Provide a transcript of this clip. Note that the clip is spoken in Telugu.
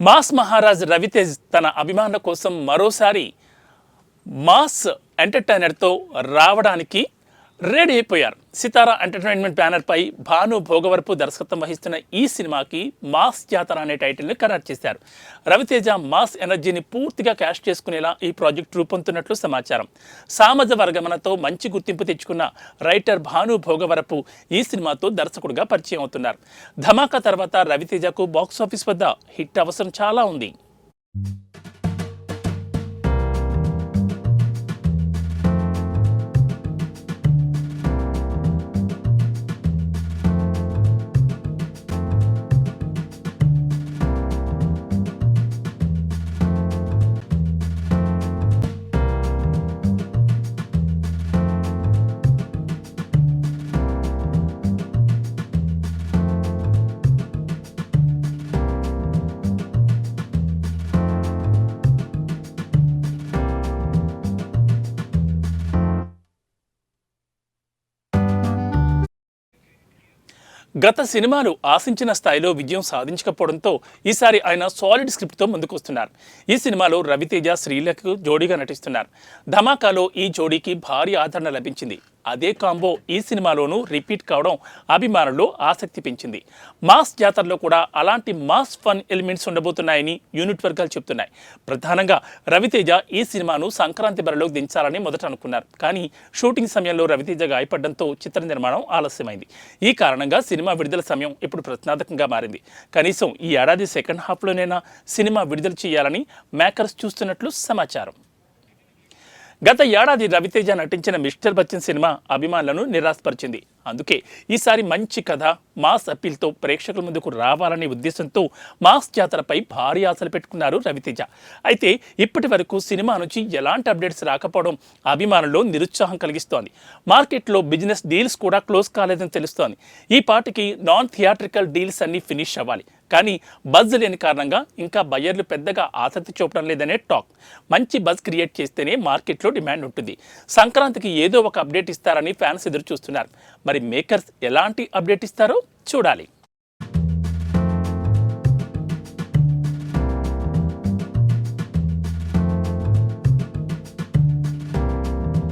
మాస్ మహారాజ్ రవితేజ్ తన అభిమానుల కోసం మరోసారి మాస్ ఎంటర్టైనర్తో రావడానికి రెడీ అయిపోయారు. సితారా ఎంటర్టైన్మెంట్ బ్యానర్పై భాను భోగవరపు దర్శకత్వం వహిస్తున్న ఈ సినిమాకి మాస్ జాతర అనే టైటిల్ని ఖరారు చేశారు. రవితేజ మాస్ ఎనర్జీని పూర్తిగా క్యాష్ చేసుకునేలా ఈ ప్రాజెక్ట్ రూపొందుతున్నట్లు సమాచారం. సామాజ వర్గమనతో మంచి గుర్తింపు తెచ్చుకున్న రైటర్ భాను భోగవరపు ఈ సినిమాతో దర్శకుడిగా పరిచయం అవుతున్నారు. ధమాకా తర్వాత రవితేజకు బాక్సాఫీస్ వద్ద హిట్ అవసరం చాలా ఉంది. గత సినిమాలు ఆశించిన స్థాయిలో విజయం సాధించకపోవడంతో ఈసారి ఆయన సాలిడ్ స్క్రిప్ట్తో ముందుకొస్తున్నారు. ఈ సినిమాలో రవితేజ శ్రీలకు జోడీగా నటిస్తున్నారు. ధమాకాలో ఈ జోడీకి భారీ ఆదరణ లభించింది. అదే కాంబో ఈ సినిమాలోనూ రిపీట్ కావడం అభిమానుల్లో ఆసక్తి పెంచింది. మాస్ జాతరలో కూడా అలాంటి మాస్ ఫన్ ఎలిమెంట్స్ ఉండబోతున్నాయని యూనిట్ వర్గాలు చెప్తున్నాయి. ప్రధానంగా రవితేజ ఈ సినిమాను సంక్రాంతి బరిలోకి దించాలని మొదట అనుకున్నారు. కానీ షూటింగ్ సమయంలో రవితేజ గాయపడడంతో చిత్ర నిర్మాణం ఆలస్యమైంది. ఈ కారణంగా సినిమా విడుదల సమయం ఇప్పుడు ప్రశ్నార్థకంగా మారింది. కనీసం ఈ ఏడాది సెకండ్ హాఫ్లోనైనా సినిమా విడుదల చేయాలని మేకర్స్ చూస్తున్నట్లు సమాచారం. గత ఏడాది రవితేజ నటించిన మిస్టర్ బచ్చన్ సినిమా అభిమానులను నిరాశపరిచింది. అందుకే ఈసారి మంచి కథ మాస్ అప్పీల్తో ప్రేక్షకుల ముందుకు రావాలనే ఉద్దేశంతో మాస్ జాతరపై భారీ ఆశలు పెట్టుకున్నారు రవితేజ. అయితే ఇప్పటి వరకు సినిమా నుంచి ఎలాంటి అప్డేట్స్ రాకపోవడం అభిమానుల్లో నిరుత్సాహం కలిగిస్తోంది. మార్కెట్లో బిజినెస్ డీల్స్ కూడా క్లోజ్ కాలేదని తెలుస్తోంది. ఈ పాటికి నాన్ థియేట్రికల్ డీల్స్ అన్ని ఫినిష్ అవ్వాలి. కానీ బజ్ లేని కారణంగా ఇంకా బయ్యర్లు పెద్దగా ఆసక్తి చూపడం లేదనే టాక్. మంచి బజ్ క్రియేట్ చేస్తేనే మార్కెట్లో డిమాండ్ ఉంటుంది. సంక్రాంతికి ఏదో ఒక అప్డేట్ ఇస్తారని ఫ్యాన్స్ ఎదురు చూస్తున్నారు మరి మేకర్స్ ఎలాంటి అప్డేట్ ఇస్తారో చూడాలి.